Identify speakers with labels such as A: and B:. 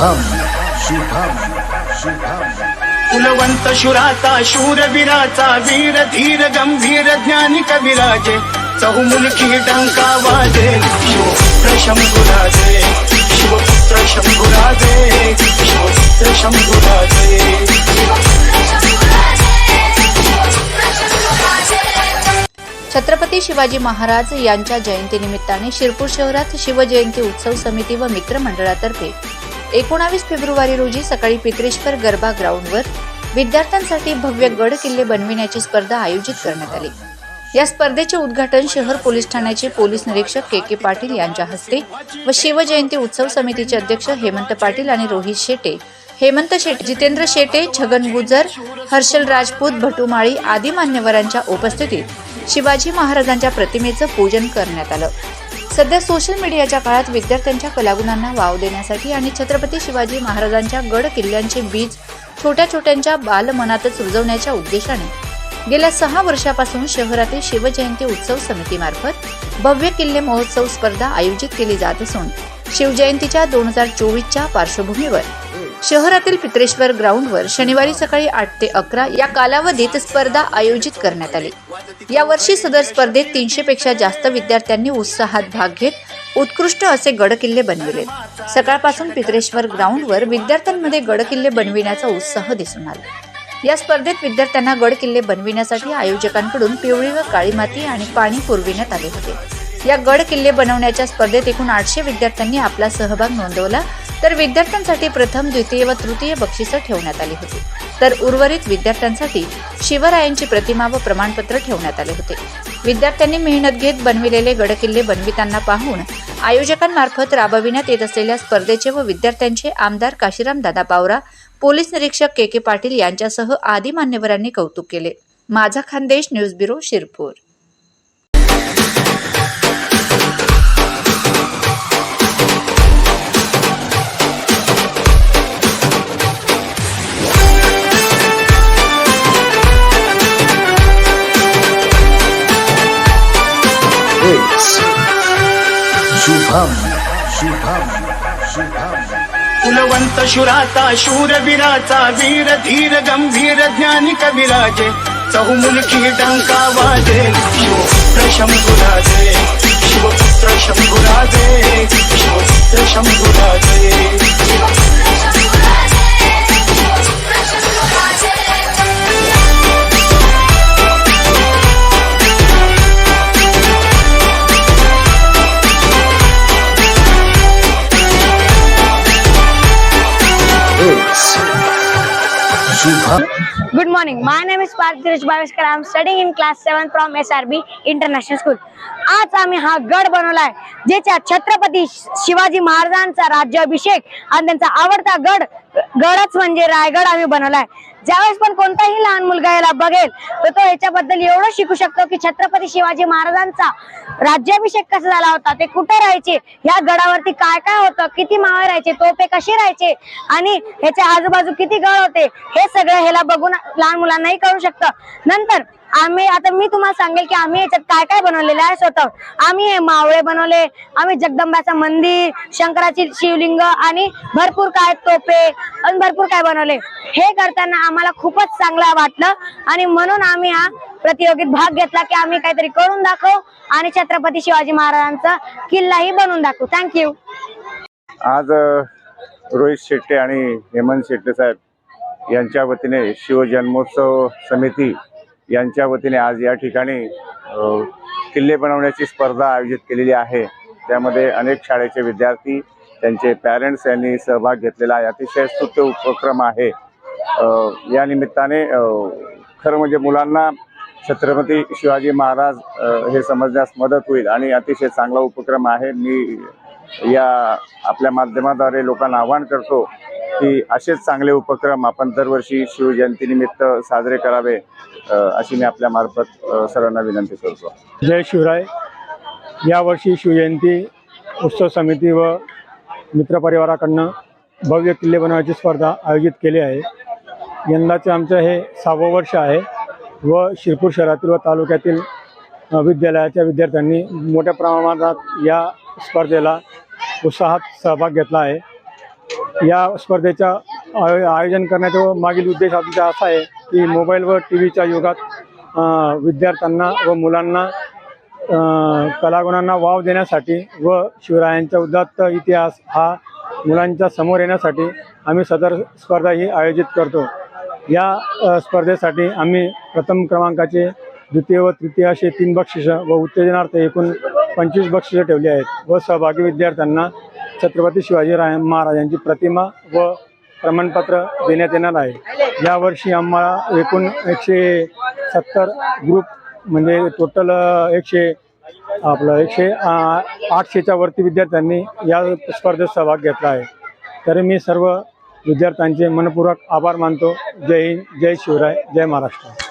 A: शुभम शुभम शुभम।
B: कुलवंत शुराचा शूरवीराचा वीर धीर गंभीर ज्ञानी कविराजे चहुमुलकी डंका वाजे शिवपुत्र शंभुराजे शिवपुत्र शंभुराजे शिवपुत्र शंभुराजे।
C: छत्रपती शिवाजी महाराज यांच्या जयंतीनिमित्ताने शिरपूर शहरात शिवजयंती उत्सव समिती व मित्रमंडळातर्फे एकोणावीस फेब्रुवारी रोजी सकाळी पित्रेश्वर गरबा ग्राउंडवर विद्यार्थ्यांसाठी भव्य गड किल्ले बनविण्याची स्पर्धा आयोजित करण्यात आली. या स्पर्धेचे उद्घाटन शहर पोलीस ठाण्याचे पोलीस निरीक्षक के के पाटील यांच्या हस्ते व शिवजयंती उत्सव समितीचे अध्यक्ष हेमंत पाटील आणि रोहित शेटे हेमंत शेटे जितेंद्र शेटे छगन गुजर हर्षल राजपूत भटुमाळी आदी मान्यवरांच्या उपस्थितीत शिवाजी महाराजांच्या प्रतिमेचं पूजन करण्यात आलं. सध्या सोशल मीडियाच्या काळात विद्यार्थ्यांच्या कलागुणांना वाव देण्यासाठी आणि छत्रपती शिवाजी महाराजांच्या गड किल्ल्यांचे बीज छोट्या छोट्यांच्या बालमनातच रुजवण्याच्या उद्देशाने गेल्या सहा वर्षापासून शहरातील शिवजयंती उत्सव समितीमार्फत भव्य किल्ले महोत्सव स्पर्धा आयोजित केली जात असून शिवजयंतीच्या दोन हजार चोवीसच्या पार्श्वभूमीवर शहरातील पित्रेश्वर ग्राउंडवर शनिवारी सकाळी आठ ते अकरा या कालावधीत स्पर्धा आयोजित करण्यात आली. यावर्षी सदर स्पर्धेत तीनशे पेक्षा जास्त विद्यार्थ्यांनी उत्साहात भाग घेत उत्कृष्ट असे गडकिल्ले बनविले. सकाळपासून पित्रेश्वर ग्राउंडवर विद्यार्थ्यांमध्ये गडकिल्ले बनविण्याचा उत्साह दिसून आला. या स्पर्धेत विद्यार्थ्यांना गड किल्ले बनविण्यासाठी आयोजकांकडून पिवळी व काळी माती आणि पाणी पुरविण्यात आले होते. या गड किल्ले बनवण्याच्या स्पर्धेत एकूण आठशे विद्यार्थ्यांनी आपला सहभाग नोंदवला. तर विद्यार्थ्यांसाठी प्रथम द्वितीय व तृतीय बक्षिसं ठेवण्यात आली होती. तर उर्वरित विद्यार्थ्यांसाठी शिवरायांची प्रतिमा व प्रमाणपत्र ठेवण्यात आले होते. विद्यार्थ्यांनी मेहनत घेत बनविलेले गडकिल्ले बनविताना पाहून आयोजकांमार्फत राबविण्यात येत असलेल्या स्पर्धेचे व विद्यार्थ्यांचे आमदार काशीराम दादा पावरा पोलीस निरीक्षक के के पाटील यांच्यासह आदी मान्यवरांनी कौतुक केले. माझा Khandesh news bureau Shirpur.
A: It's शुभम शुभम शुभम
B: कुलवंत शुराचा शूरवीराचा वीर धीर गंभीर ज्ञानी कविराजे चहुमुलकी डंका वाजे Shivputra Shambhuraje Shivputra Shambhuraje Shivputra Shambhuraje
A: It's
D: Good morning. My name is Parth Girish Bhavishkar. I am studying in class 7 from SRB International School. आज आम्ही हा गड बनवलाय ज्याच्या छत्रपती शिवाजी महाराजांचा राज्याभिषेक आणि त्यांचा आवडता गड गडच म्हणजे रायगड आम्ही बनवलाय. ज्यावेळेस पण कोणताही लहान मुलगा याला बघेल तर तो याच्याबद्दल एवढं शिकू शकतो की छत्रपती शिवाजी महाराजांचा राज्याभिषेक कसा झाला होता ते कुठे राहायचे या गडावरती काय काय होतं किती मावळे राहायचे तोपे कसे राहायचे आणि ह्याच्या आजूबाजू किती गड होते हे सगळं ह्याला बघून लहान मुलांनाही कळू शकतं. नंतर आम्ही आता मी तुम्हाला सांगेल की आम्ही याच्यात काय काय बनवलेलं आहे स्वतः. आम्ही हे मावळे बनवले आम्ही जगदंबाचं मंदिर शंकराची शिवलिंग आणि भरपूर काय तोपे आणि भरपूर काय बनवले. हे करताना आम्हाला खूपच चांगलं वाटलं आणि म्हणून आम्ही हा प्रतियोगित भाग घेतला की आम्ही काहीतरी करून दाखवू आणि छत्रपती शिवाजी महाराजांचा किल्लाही बनवून दाखवू. थँक्यू
E: आज रोहित शेट्टे आणि हेमंत शेट्टे साहेब यांच्या वतीने शिवजन्मोत्सव समिती यांच्या वतीने आज या ठिकाणी किल्ले बनवण्याची स्पर्धा आयोजित केलेली आहे. त्यामध्ये अनेक शाळेचे विद्यार्थी त्यांचे पॅरेंट्स यांनी सहभाग घेतलेला आहे. अतिशय स्तुत्य उपक्रम आहे. या निमित्ताने खरं म्हणजे मुलांना छत्रपती शिवाजी महाराज हे समजण्यास मदत होईल आणि अतिशय चांगला उपक्रम आहे. मी या आपल्या माध्यमाद्वारे लोकांना आवाहन करतो की असेच चांगले उपक्रम आपण दरवर्षी शिवजयंतीनिमित्त साजरे करावे अशी मी आपल्या मार्फत सर्वांना विनंती करतो.
F: जय शिवराय. यावर्षी शिवजयंती उत्सव समिती व मित्रपरिवाराकडनं भव्य किल्ले बनवायची स्पर्धा आयोजित केली आहे. यंदाचे आमचं हे सहावं वर्ष आहे व शिरपूर शहरातील व तालुक्यातील विद्यालयाच्या विद्यार्थ्यांनी मोठ्या प्रमाणात या स्पर्धेला उत्साहात सहभाग घेतला आहे. या स्पर्धेच्या आय आयोजन करण्याचा मागील उद्देश आमचा असा आहे की मोबाईल व टी व्हीच्या युगात विद्यार्थ्यांना व मुलांना कलागुणांना वाव देण्यासाठी व शिवरायांचा उदात्त इतिहास हा मुलांच्या समोर येण्यासाठी आम्ही सदर स्पर्धा ही आयोजित करतो. या स्पर्धेसाठी आम्ही प्रथम क्रमांकाचे द्वितीय व तृतीय असे तीन बक्षिसं व उत्तेजनार्थ एकूण पंचवीस बक्षिसं ठेवली आहेत. व सहभागी विद्यार्थ्यांना छत्रपती शिवाजी राय महाराजांची प्रतिमा व प्रमाणपत्र देण्यात येणार आहे. यावर्षी आम्हाला एकूण एकशे सत्तर ग्रुप म्हणजे टोटल एकशे आपलं एकशे आठशेच्या वरती विद्यार्थ्यांनी या स्पर्धेत सहभाग घेतला आहे. तरी मी सर्व विद्यार्थ्यांचे मनपूर्वक आभार मानतो. जय हिंद जय शिवराय जय महाराष्ट्र.